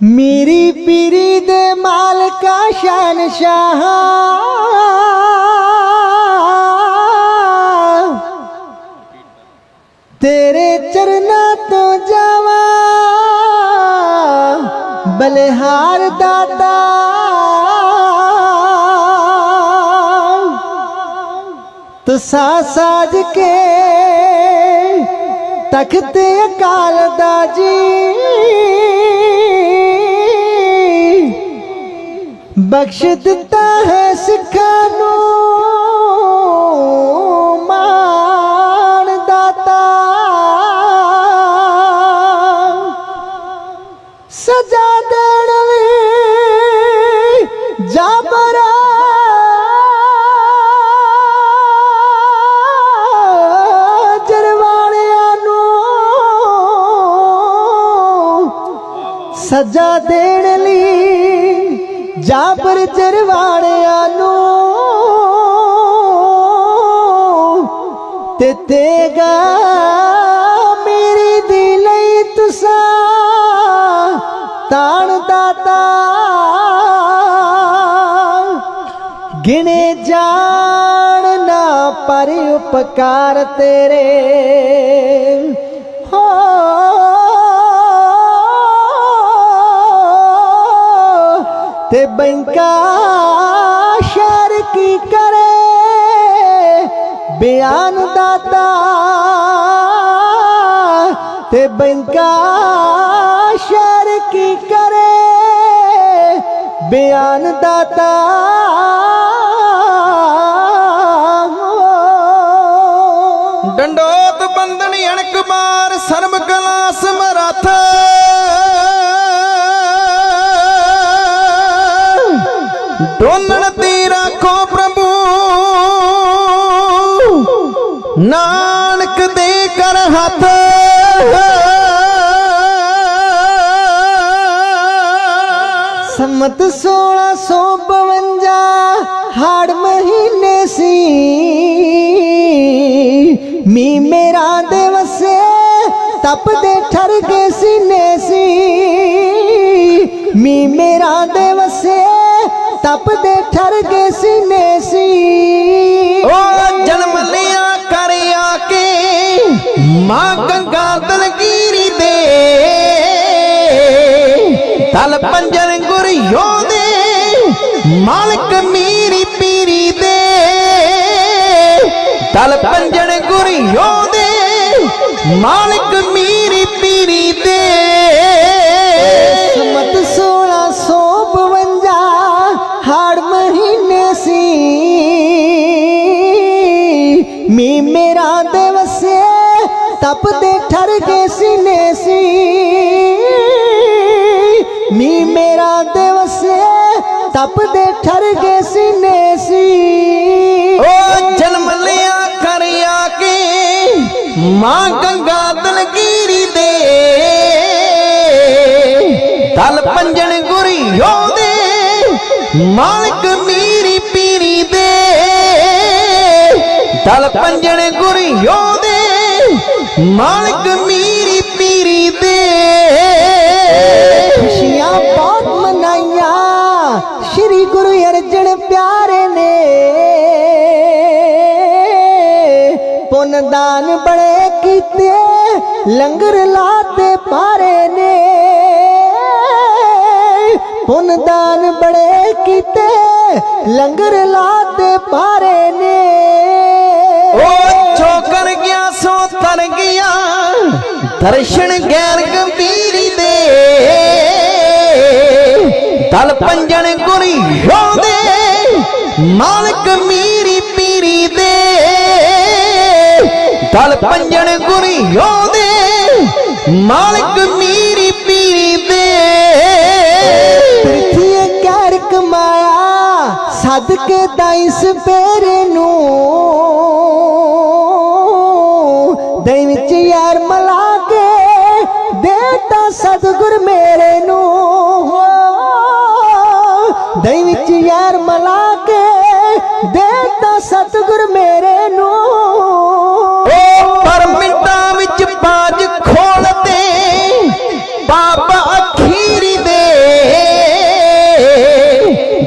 ਮੇਰੀ ਪੀਰੀ ਦੇ ਮਾਲਕਾ ਸ਼ਾਹ ਤੇਰੇ ਚਰਨਾਂ ਤੋਂ ਜਾਵਾਂ ਬਲਿਹਾਰ ਦਾਤਾ ਤੁਸਾ ਸਾਜ ਕੇ ਤਖਤ ਅਕਾਲ ਦਾ ਜੀ ਬਖਸ਼ ਦਿੱਤਾ ਹੈ ਸਿੱਖਾਂ ਨੂੰ ਮਾਣ ਦਾਤਾ। ਸਜਾ ਦੇਣ ਲਈ ਜਾਬਰਾ ਨੂੰ ਸਜਾ ਦੇਣ ਲਈ ਜਾਬਰ ਜਰਵਾਣਿਆਂ ਨੂੰ ਤੇ ਤੇਗਾ ਮੇਰੀ ਦੀ ਲਈ ਤੁਸਾਂ ਤਾਣ ਦਾਤਾ। ਗਿਣੇ ਜਾਣ ਨਾ ਪਰ ਉਪਕਾਰ ਤੇਰੇ। ਹੋ ਤੇ ਬੈਂਕਾ ਸ਼ਹਿਰ ਕੀ ਕਰੇ। ਬਿਆਨ ਦਾਤਾ ਤੇ ਬੈਂਕਾ ਸ਼ਰ ਕੀ ਕਰੇ। ਬਿਆਨ ਦਾਤਾ ਡੰਡੋਤ ਬੰਦਨ ਅਣਕਬਾਰ ਸਰਬ ਕਲਾ ਡੋਲਣ ਤੇ ਰੱਖੋ ਪ੍ਰਭੂ। ਨਾਨਕ ਦੇ ਕਰ ਹੱਥ। ਸੰਮਤ 1652 ਹਾੜ ਮਹੀਨੇ ਸੀ। ਮੀ ਮੇਰਾ ਦੇ ਵਸੇ, ਤਪਦੇ ਠਰ ਕੇ ਸੀਨੇ ਸੀ। ਮੀ ਮੇਰਾ ਤਪਦੇ ਠਰ ਕੇ ਸੀਨੇ ਸੀ। ਓ ਜਨਮ ਲਿਆ ਕਰ ਆ ਕੇ ਮਾਂ ਗੰਗਾ ਦਲਗੀਰੀ ਦੇ। ਤਲ ਪੰਜਨ ਗੁਰਿਓ ਦੇ, ਮਾਲਕ ਮੀਰੀ ਪੀਰੀ ਦੇ। ਤਲ ਪੰਜਨ ਗੁਰਿਓ ਦੇ, ਮਾਲਕ ਤਪਦੇ ਠਰ ਗਏ ਸੀਨੇ ਸੀ। ਮੀ ਮੇਰਾ ਦੇ ਤਪਦੇ ਠਰ ਕੇ ਸੀਨੇ ਸੀ। ਓ ਜਨਮ ਲਿਆ ਕਰ ਆ ਕੇ ਮਾਂ ਗੰਗਾ ਦਲਗੀਰੀ ਦੇ। ਦਲ ਪੰਜਣ ਗੁਰਿਓ ਦੇ, ਮਾਲਕ ਮੀਰੀ ਪੀਰੀ ਦੇ। ਦਲ ਪੰਜਣ ਗੁਰਿਓ ਦੇ ਮਾਲਕ ਮੀਰੀ ਪੀਰੀ ਦੇ। ਖੁਸ਼ੀਆਂ ਬਹੁਤ ਮਨਾਈਆਂ। ਸ਼੍ਰੀ ਗੁਰੂ ਅਰਜਨ ਪਿਆਰੇ ਨੇ। ਪੁੰਨ ਦਾਨ ਬੜੇ ਕੀਤੇ, ਲੰਗਰ ਲਾਤੇ ਪਾਰੇ ਨੇ। ਪੁੰਨ ਦਾਨ ਬੜੇ ਕੀਤੇ, ਲੰਗਰ ਲਾਤੇ ਪਾਰੇ ਨੇ। ਓ ਚੋਕਰ ਗਿਆ ਸੋ ਦਰਸ਼ਨ ਗੈਰ ਗੰਭੀਰੀ ਦੇ। ਦਲ ਪੰਜਣ ਗੁਰੀ ਦੇ। ਮਾਲਕ ਮੀਰੀ ਪੀਰੀ ਦੇ। ਦਲ ਪੰਜਣ ਗੁਰੀ ਦੇ। ਮਾਲਕ ਮੀਰੀ ਪੀਰੀ ਦੇ। ਪ੍ਰਿਥੀ ਕਰ ਕਮਾਇਆ। ਸਦਕੇ ਦਾਇਸ ਪੇਰੇ ਦੇ ਵਿੱਚ ਯਾਰ ਮਲਾ ਕੇ ਦੇਤਾ ਸਤਿਗੁਰ ਮੇਰੇ ਨੂੰ। ਓ ਪਰ ਮਿੰਟਾਂ ਵਿੱਚ ਬਾਜ ਖੋਲਦੇ ਬਾਬਾ ਅਖੀਰੀ ਦੇ।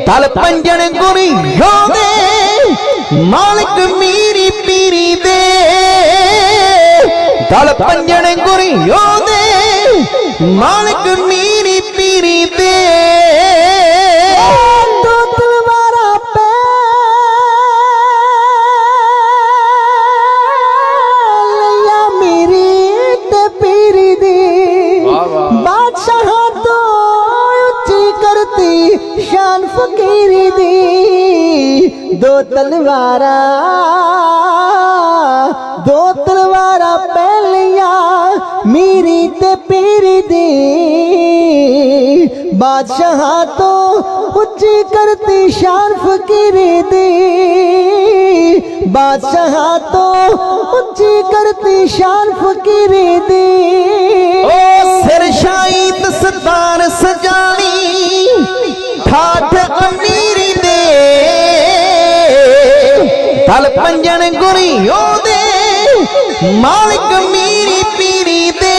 ਦਲ ਪੰਜਣ ਗੁਰੀ ਹੋਵੇ ਮਾਲਕ ਮੀਰੀ ਪੀਰੀ ਦੇ। ਦਲ ਪੰਜਣ ਗੁਰੀ ਹੋਵੇ ਮਾਲਕ ਮੀਰੀ ਦੀ ਦੋ ਤਲਵਾਰਾਂ ਦੋ ਤਲਵਾਰਾਂ ਪਹਿਲੀਆਂ ਮੇਰੀ ਤੇ ਪੀਰੀ ਦੀ। ਬਾਦਸ਼ਾਹ ਤੋਂ ਉੱਚੀ ਕਰਤੀ ਸ਼ਾਨ ਫਕੀਰੀ ਦੀ। ਬਾਦਸ਼ਾਹ ਤੋਂ ਉੱਚੀ ਕਰਤੀ ਸ਼ਾਨ ਫਕੀਰੀ ਦੀ। ਓ ਸਿਰ ਸ਼ਾਹੀ ਦਸਤਾਰ ਸਜਾਣੀ, ਠਾਠ ਦਲ ਪੰਜਣ ਗੁਰੀ ਉਹਦੇ ਮਾਲਕ ਮੀਰੀ ਪੀਰੀ ਦੇ।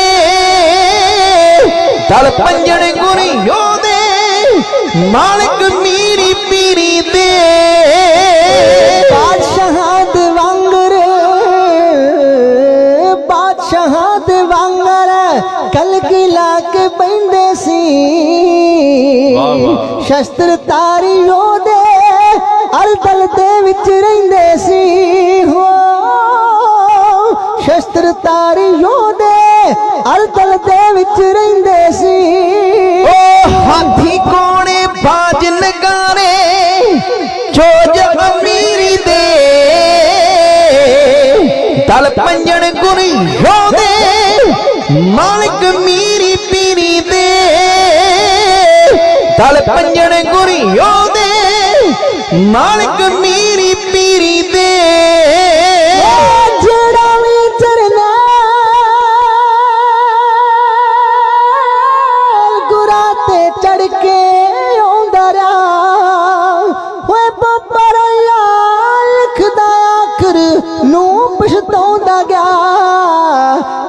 ਦਲ ਪੰਜਣ ਗੁਰੀ ਉਹਦੇ ਮਾਲਕ ਮੀਰੀ ਪੀਰੀ ਦੇ। ਬਾਦਸ਼ਾਹਾਂ ਦੇ ਵਾਂਗਰ ਬਾਦਸ਼ਾਹਾਂ ਦੇ ਵਾਂਗਰ ਕਲਗੀ ਲਾ ਕੇ ਬੈੰਦੇ ਸੀ। ਸ਼ਸਤਰ ਤਾਰੀ ਬਾਜ ਨਗਾਰੇ ਅਮੀਰੀ ਦੇ। ਤਲ ਪੰਜਣ ਗੁਰੀ ਹੋਦੇ ਮਾਲਕ ਮੀਰੀ ਪੀਰੀ ਦੇ। ਤਲ ਪੰਜਣ ਗੁਰੀ ਹੋਦੇ ਮਾਲਕ ਮੀਰੀ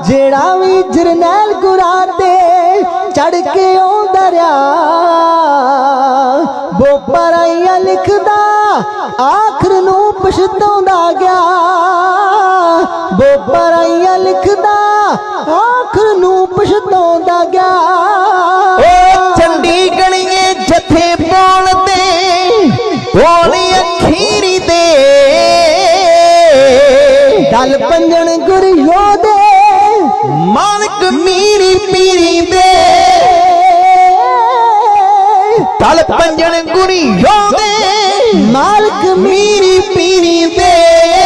ਜਿਹੜਾ ਵੀ ਜਰਨੈਲ ਗੁਰਾ ਤੇ ਚੜ ਕੇ ਆਉਂਦਾ ਰਿਆ ਬੋਪਰਾਈਆ ਲਿਖਦਾ ਆਖਰ ਨੂੰ ਪਛਤਾਉਂਦਾ ਗਿਆ। ਬੋਪਰਾਈਆ ਲਿਖਦਾ ਆਖਰ ਨੂੰ ਪਛਤਾਉਂਦਾ ਗਿਆ। ਓ ਚੰਡੀ ਗਣੀਏ ਜਥੇ ਬੋਲਦੇ ਬੋਲ ਅਖੀਰੀ ਦੇ। ਦਲ ਪੰਜਣ ਦਲ ਪੰਜਣ ਗੁਰੀ ਹੋਵੇ ਮਾਲਕ ਮੀਰੀ ਪੀਰੀ ਦੇ